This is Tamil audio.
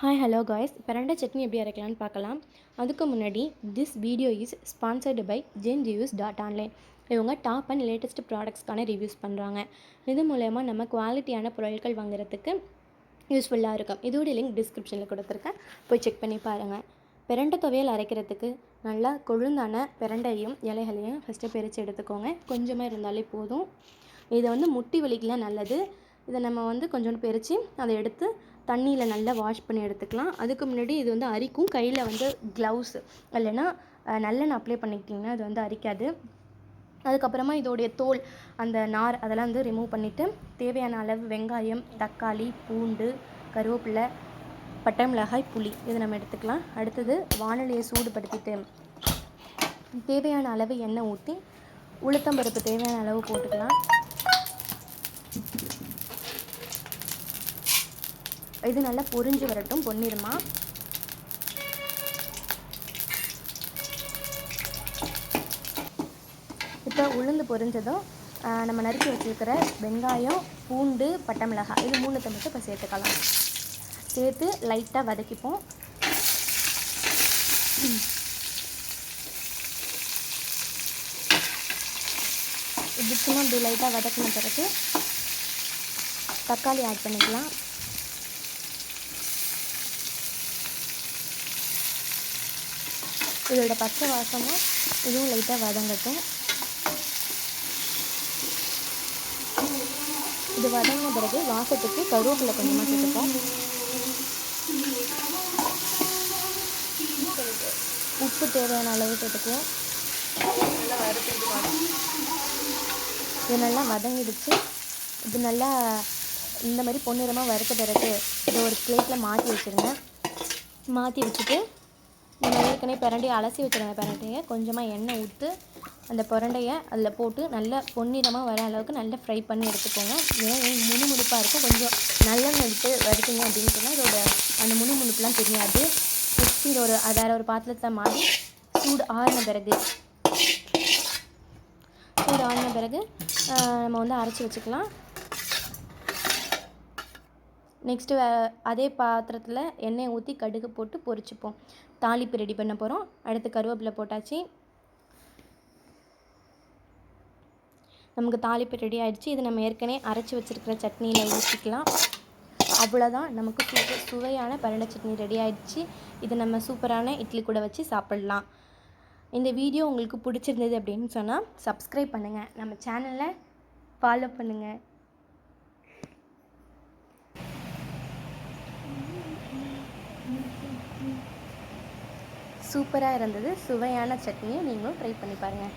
ஹாய் ஹலோ காய்ஸ் பிரண்டை சட்னி எப்படி அரைக்கலாம்னு பார்க்கலாம். அதுக்கு முன்னாடி this video is sponsored by Gen reviews dot online இவங்க டாப் அண்ட் லேட்டஸ்ட் ப்ராடக்ட்ஸ்க்கான ரிவ்யூஸ் பண்ணுறாங்க இது மூலயமா நம்ம குவாலிட்டியான பொருட்கள் வாங்குறதுக்கு யூஸ்ஃபுல்லாக இருக்கும். இதோட லிங்க் டிஸ்கிரிப்ஷனில் கொடுத்துருக்கேன். போய் செக் பண்ணி பாருங்கள் பிரண்டை துவையல் அரைக்கிறதுக்கு நல்லா கொழுந்தான பிரண்டையும் இலைகளையும் ஃபஸ்ட்டு பிரித்து எடுத்துக்கோங்க. கொஞ்சமாக இருந்தாலே போதும். இதை வந்து முட்டி வலிக்கெலாம் நல்லது. இதை நம்ம வந்து கொஞ்சோண்டு பிரித்து அதை எடுத்து தண்ணியில் நல்லா வாஷ் பண்ணி எடுத்துக்கலாம். அதுக்கு முன்னாடி இது வந்து அரிக்கும். கையில் வந்து க்ளவுஸ் இல்லைன்னா நல்லெண்ணெய் அப்ளை பண்ணிக்கிட்டிங்கன்னா அது வந்து அரிக்காது. அதுக்கப்புறமா இதோடைய தோல் அந்த நார் அதெல்லாம் வந்து ரிமூவ் பண்ணிவிட்டு தேவையான அளவு வெங்காயம் தக்காளி பூண்டு கருவேப்பிலை பட்டை மிளகாய் புளி இது நம்ம எடுத்துக்கலாம். அடுத்தது வானொலியை சூடுபடுத்திட்டு தேவையான அளவு எண்ணெய் ஊற்றி உளுத்தம்பருப்பு தேவையான அளவு போட்டுக்கலாம். இது நல்லா பொரிஞ்சு வரட்டும் பொன்னிறமா. இப்போ உளுந்து பொரிஞ்சதும் நம்ம நறுக்கி வச்சுருக்கிற வெங்காயம் பூண்டு பட்டை மிளகாய் இது மூணுத்தை மட்டும் இப்போ சேர்த்துக்கலாம். சேர்த்து லைட்டாக வதக்கிப்போம். இது சும்மா இப்படி லைட்டாக வதக்கின பிறகு தக்காளி ஆட் பண்ணிக்கலாம். இதோட பச்சை வாசமும் இதுவும் லைட்டாக வதங்கட்டும். இது வதங்கின பிறகு வாசத்துக்கு கருவேப்பிலை கொஞ்சமாக சேர்த்துப்போம். உப்பு தேவையான அளவு சேர்த்துக்குவோம். இது நல்லா வதங்கிடுச்சு. இது நல்லா இந்த மாதிரி பொன்னிறமாக வறுத்த பிறகு இதை ஒரு பிளேட்டில் மாற்றி வச்சுருங்க. மாற்றி வச்சுட்டு நம்ம ஏற்கனவே பிரண்டையை அலசி வச்சுருங்க பிரண்டையை கொஞ்சமாக எண்ணெய் ஊற்று அந்த பிரண்டையை அதில் போட்டு நல்லா பொன்னிறமாக வர அளவுக்கு நல்லா ஃப்ரை பண்ணி எடுத்துக்கோங்க. ஏன்னா இது முணுமுணுப்பாக இருக்கும். கொஞ்சம் நல்லெண்ணெய் விட்டு வறுத்தீங்க அப்படின்னு சொன்னால் இதோட அந்த முணுமுணுப்புலாம் தெரியாது. நெக்ஸ்ட் ஒரு வேறு ஒரு பாத்திரத்தை மாறி சூடு ஆறின பிறகு சூடு ஆறின பிறகு நம்ம வந்து அரைச்சி வச்சுக்கலாம். நெக்ஸ்ட்டு அதே பாத்திரத்தில் எண்ணெயை ஊற்றி கடுகு போட்டு பொரிச்சுப்போம். தாளிப்பு ரெடி பண்ண போகிறோம் அடுத்து கருவேப்பிலை போட்டாச்சு. நமக்கு தாளிப்பு ரெடி ஆகிடுச்சு இது நம்ம ஏற்கனவே அரைச்சி வச்சுருக்கிற சட்னியில் ஊற்றிக்கலாம் அவ்வளோதான் நமக்கு சூப்பர் சுவையான பரண்டை சட்னி ரெடி ஆகிடுச்சு இது நம்ம சூப்பரான இட்லி கூட வச்சு சாப்பிட்லாம். இந்த வீடியோ உங்களுக்கு பிடிச்சிருந்தது அப்படின்னு சொன்னால் சப்ஸ்கிரைப் பண்ணுங்கள் நம்ம சேனலை ஃபாலோ பண்ணுங்கள் சூப்பராக இருந்தது. சுவையான சட்னியை நீங்களும் ட்ரை பண்ணி பாருங்கள்